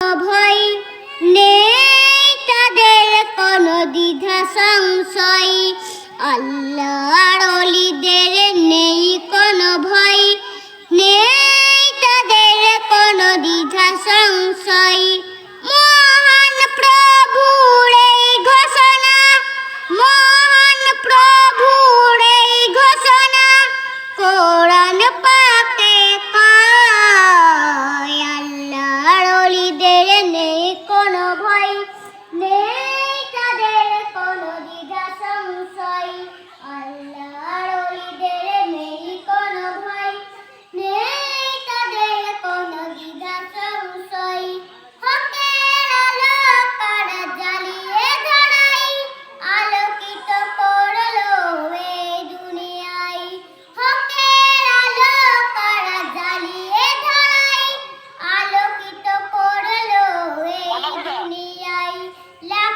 ভয় নেই তাদের কোনো দ্বিধা সংশয়। আল্লাহর অলি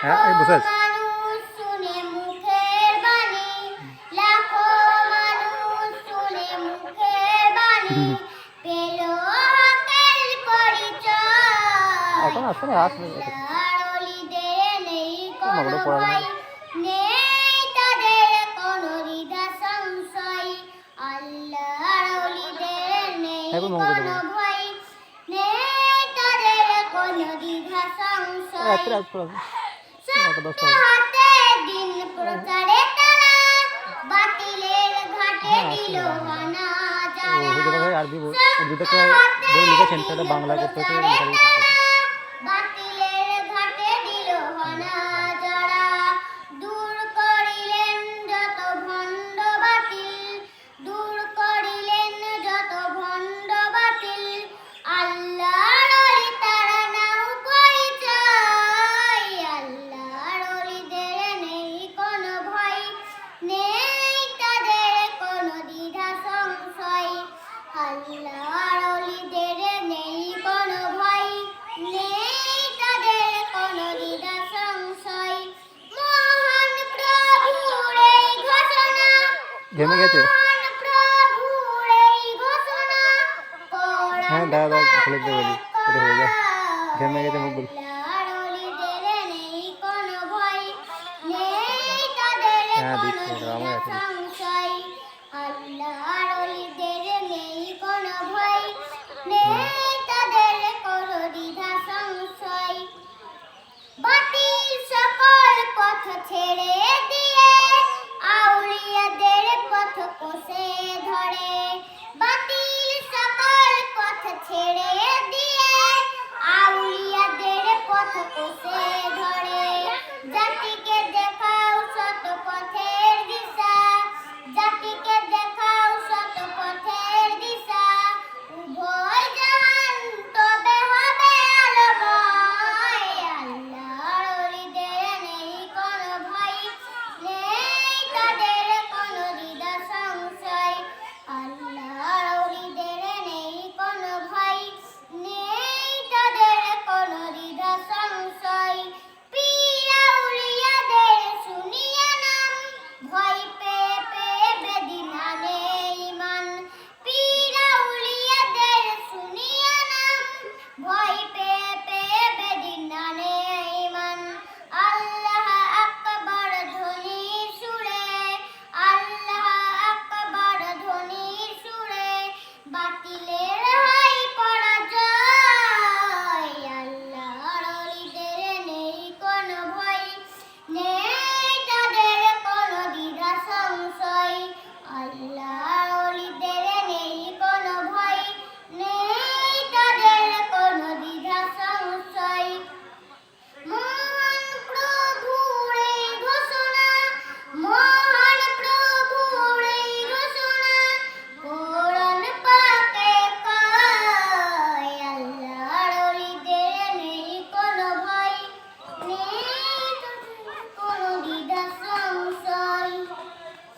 হ্যাঁ এই বসে আছে। এখন আসলে আসবে রাত্রে আসবে বাংলা করতে হচ্ছে বাতিলের ঘাটে দিল ঘেমে গেছে? হ্যাঁ দাদা খুলে দিতে বলি। ঘেমে গেছে মুখ বলি। হ্যাঁ আমার আছে আল্লাহ